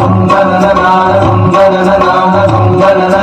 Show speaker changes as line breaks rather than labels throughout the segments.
नद जनगा जनन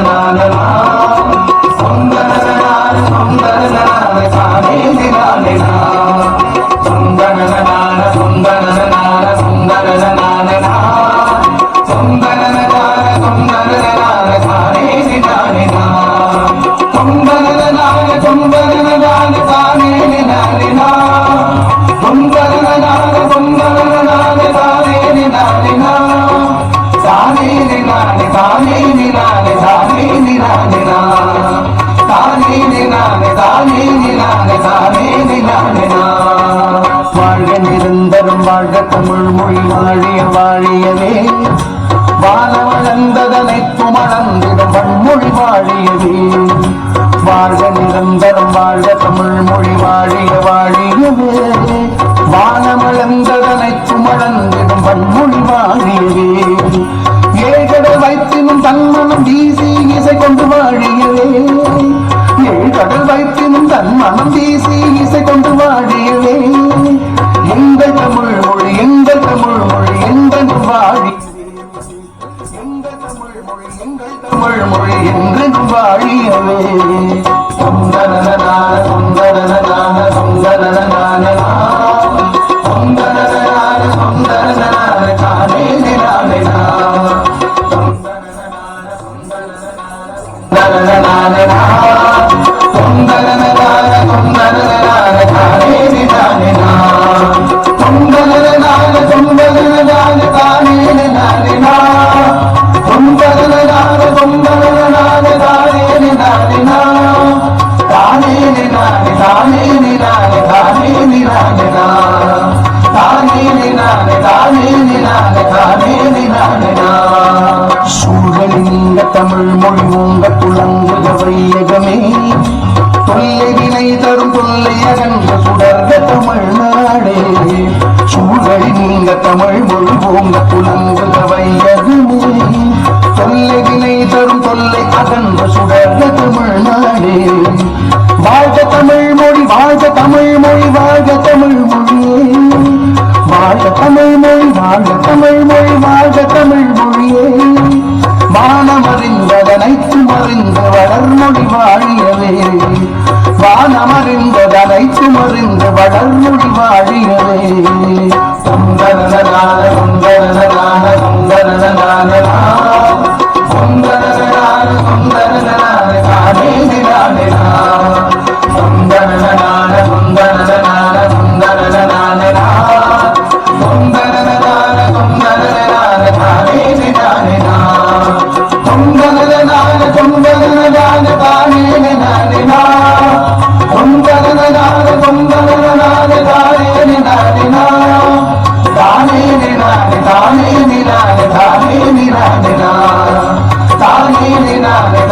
வாழ்க நிரந்தரம் வாழ்க தமிழ் மொழி வாழிய வாழியவே. வாழ வானவளந்ததனை துமளந்திடும் வன்மொழி வாழியவே. வாழ்க நிரந்தரம் வாழ்க தமிழ் மொழி வாழிய வாழியவே. வானமளந்ததனை துமளந்திடும் வன்மொழி வாழியவே. ஏழ்கடல் வைத்தினும் தன்மனம் வீசி இசை கொண்டு வாழியவே. ஏழ்கடல் வைத்தினும் மனம் வீசி இசை கொண்டு வாழியவே எங்கள் தமிழ் மொழி எங்கள் தமிழ் மொழி எங்கள் வாழி. எங்கள் தமிழ் மொழி எங்கள் தமிழ் மொழி என்றென்றும் வாழியவே. சூழல் தமிழ் மொழி உங்க துளங்குக வையகமே தொல்லை வினை தரும் தொல்லை அகன்ற சுடர்க தமிழ்நாடே சூழல் நீங்க தமிழ் மொழி உங்க துளங்குக வையகமே தொல்லை வினை தரும் தொல்லை அகன்ற சுடர்க தமிழ்நாடே வாழ்க வாழியவே. வானமறிந்ததனைத்து மறிந்து வளர்மொழி வாழியவே சுந்தரனான சுந்தரனான சுந்தரனான சுந்தரனான சுந்தரனான சுந்தரனான சுந்தரனான சுந்தரனான சுந்தரனான சுந்தரனான சுந்தரனான சுந்தரனான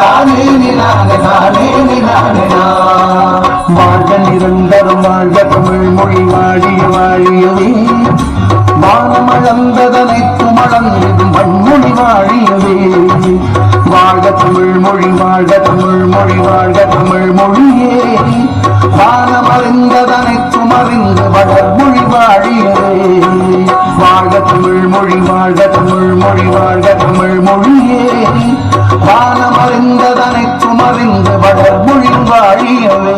நானே தானே நானே நானே வாழ்க நிரந்தரம் வாழ்க தமிழ் மொழி வாழிய வாழியவே. வானம் வானமளந்ததனைத்து மளந்திடும் வன்மொழி வாழியவே. வாழ்க தமிழ் மொழி வாழ்க தமிழ் மொழி வாழ்க தமிழ் மொழியே. வானம் வானமறிந்ததனைத்து மறிந்து வளர்மொழி வாழியவே. வாழ்க தமிழ் மொழி வாழ்க தமிழ் மொழி வாழ்க தமிழ் மொழியே. வானமறிந்ததனை சுமறிந்து வளர் மொழிவாழியவே